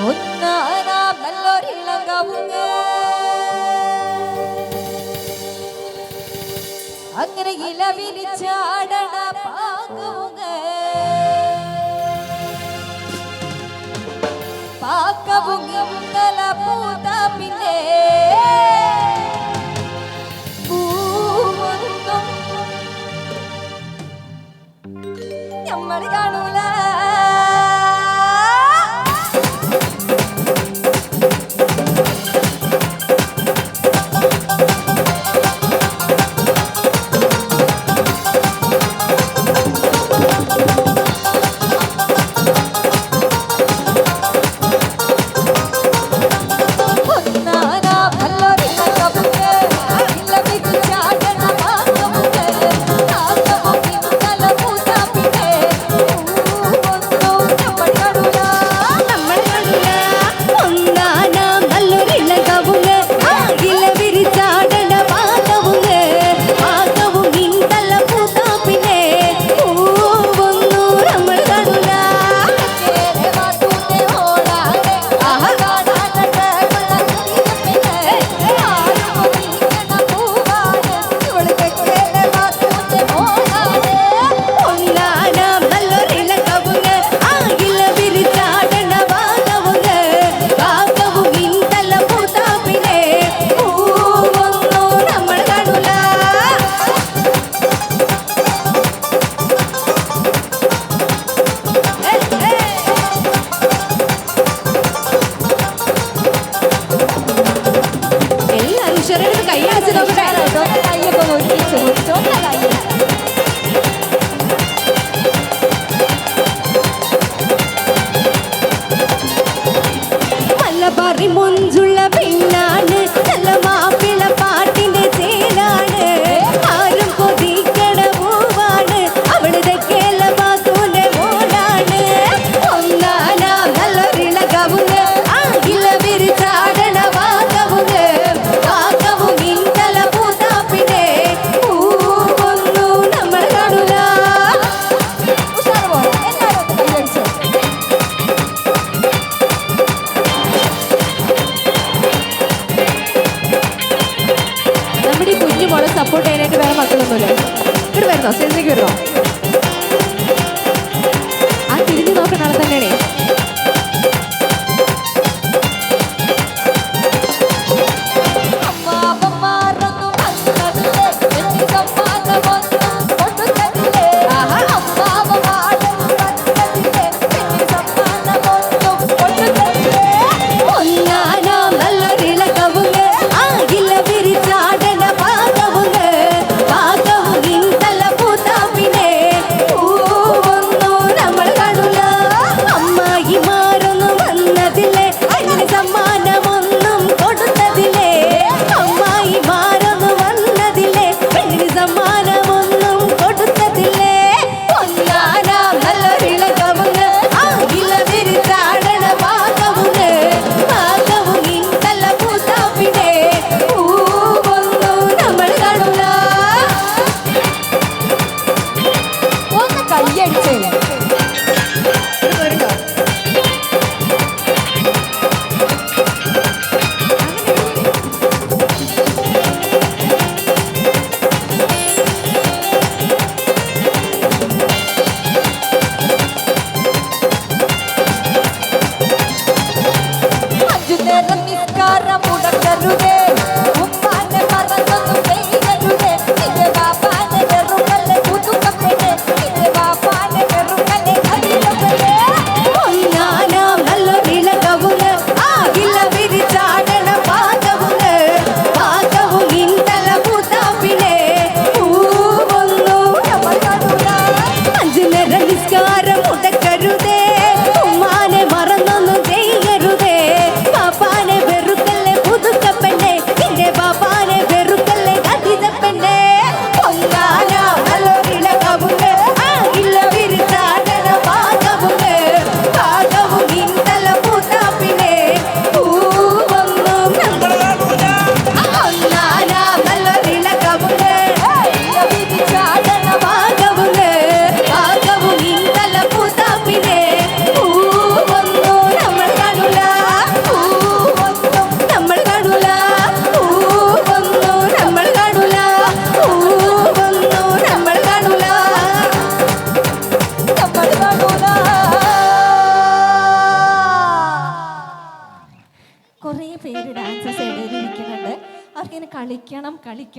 Onana நல்லோர் പൂത പിന്നെ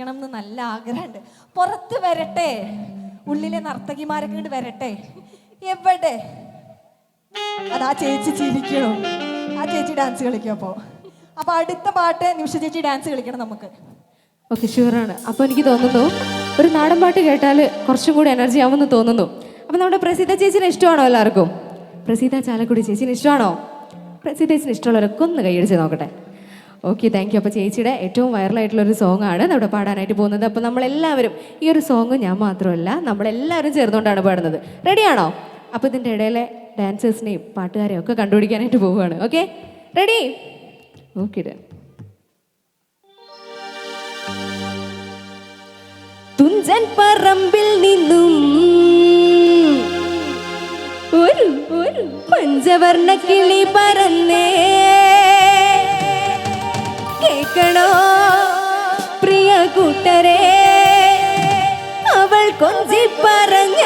കളിക്കണം എന്ന് നല്ല ആഗ്രഹമുണ്ട്. പുറത്ത് വരട്ടെ. ഉള്ളിലെ നർത്തകിമാരൊക്കെ വരട്ടെ. എവിടെ? അതാ ചേച്ചി ചിരിക്കണോ. ആ ചേച്ചി ഡാൻസ് കളിക്കും അപ്പോൾ അപ്പോൾ അടുത്ത പാട്ട് നിമിഷ ചേച്ചി ഡാൻസ് കളിക്കണം നമുക്ക്. ഓക്കെ ഷുവറാണ് അപ്പോൾ എനിക്ക് തോന്നുന്നു ഒരു നാടൻ പാട്ട് കേട്ടാൽ കുറച്ചും കൂടി എനർജി ആവുമെന്ന് തോന്നുന്നു. അപ്പോൾ നമ്മുടെ പ്രസീത ചേച്ചിനെ ഇഷ്ടമാണോ എല്ലാവർക്കും? പ്രസീത ചാലക്കുടി ചേച്ചിനെ ഇഷ്ടമാണോ? പ്രസീത ചേച്ചിന് ഇഷ്ടമുള്ളവരൊക്കെ ഒന്ന് കൈയടിച്ച് നോക്കട്ടെ. ഓക്കെ താങ്ക് യു അപ്പോൾ ചേച്ചിയുടെ ഏറ്റവും വൈറലായിട്ടുള്ള ഒരു സോങ് ആണ് നമ്മുടെ പാടാനായിട്ട് പോകുന്നത്. അപ്പോൾ നമ്മളെല്ലാവരും ഈ ഒരു സോങ് ഞാൻ മാത്രമല്ല നമ്മളെല്ലാവരും ചേർന്നുകൊണ്ടാണ് പാടുന്നത്. റെഡിയാണോ അപ്പോൾ ഇതിന്റെ ഇടയിലെ ഡാൻസേഴ്സിനെയും പാട്ടുകാരെയും ഒക്കെ കണ്ടുപിടിക്കാനായിട്ട് പോവുകയാണ്. ഓക്കെ റെഡി ഓക്കെ തുഞ്ചൻ പറമ്പിൽ നിന്നും ഒരു ഒരു പഞ്ചവർണ കിളി പറന്നേ കേൾക്കണോ? പ്രിയ കൂട്ടരെ അവൾ കൊഞ്ചി പറഞ്ഞ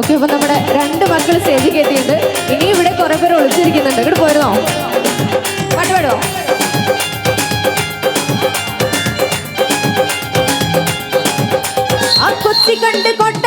ഓക്കെ അപ്പൊ നമ്മുടെ രണ്ട് മക്കൾ സ്റ്റേജിൽ കയറ്റിയിട്ട് ഇനി ഇവിടെ കുറെ പേര് ഒളിച്ചിരിക്കുന്നുണ്ട്. ഇവിടെ പോയിരുന്നോ പാട്ട് പാടോ ആ കൊച്ചി കണ്ട് കൊട്ട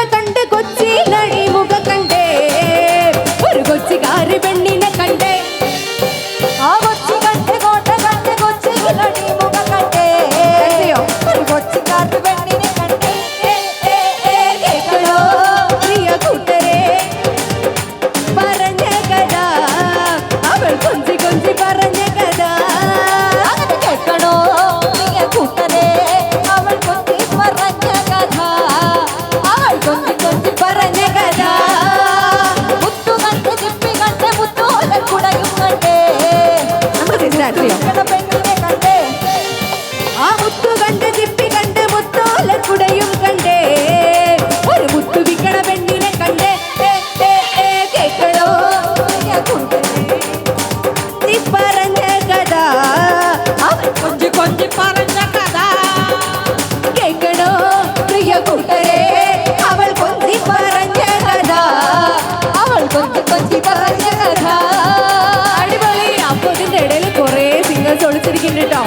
ഒളിച്ചിരിക്കുന്നുണ്ട് കേട്ടോ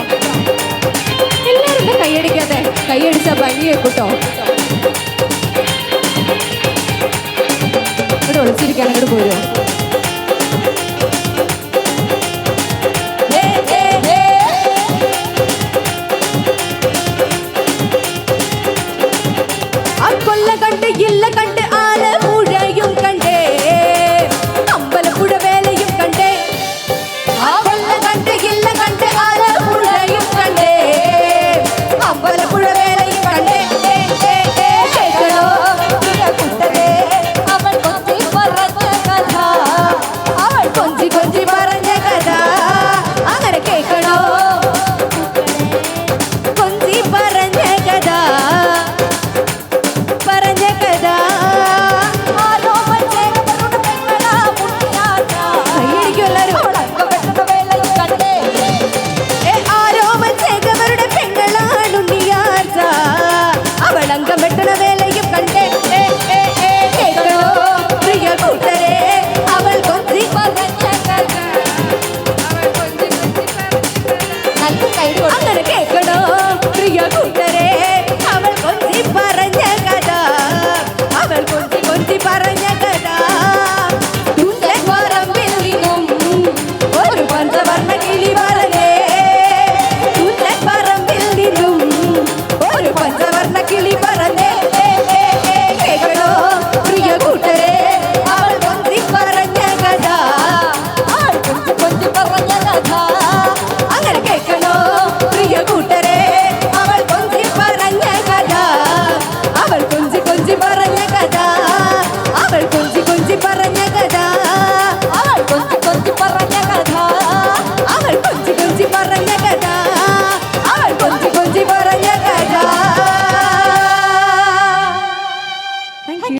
എല്ലാവരും കൈയടിക്കാതെ കൈയടിച്ച ഭംഗി കേട്ടോ ഇവിടെ ഒളിച്ചിരിക്കാൻ അങ്ങോട്ട് പോരുമോ இல்ல கண்டு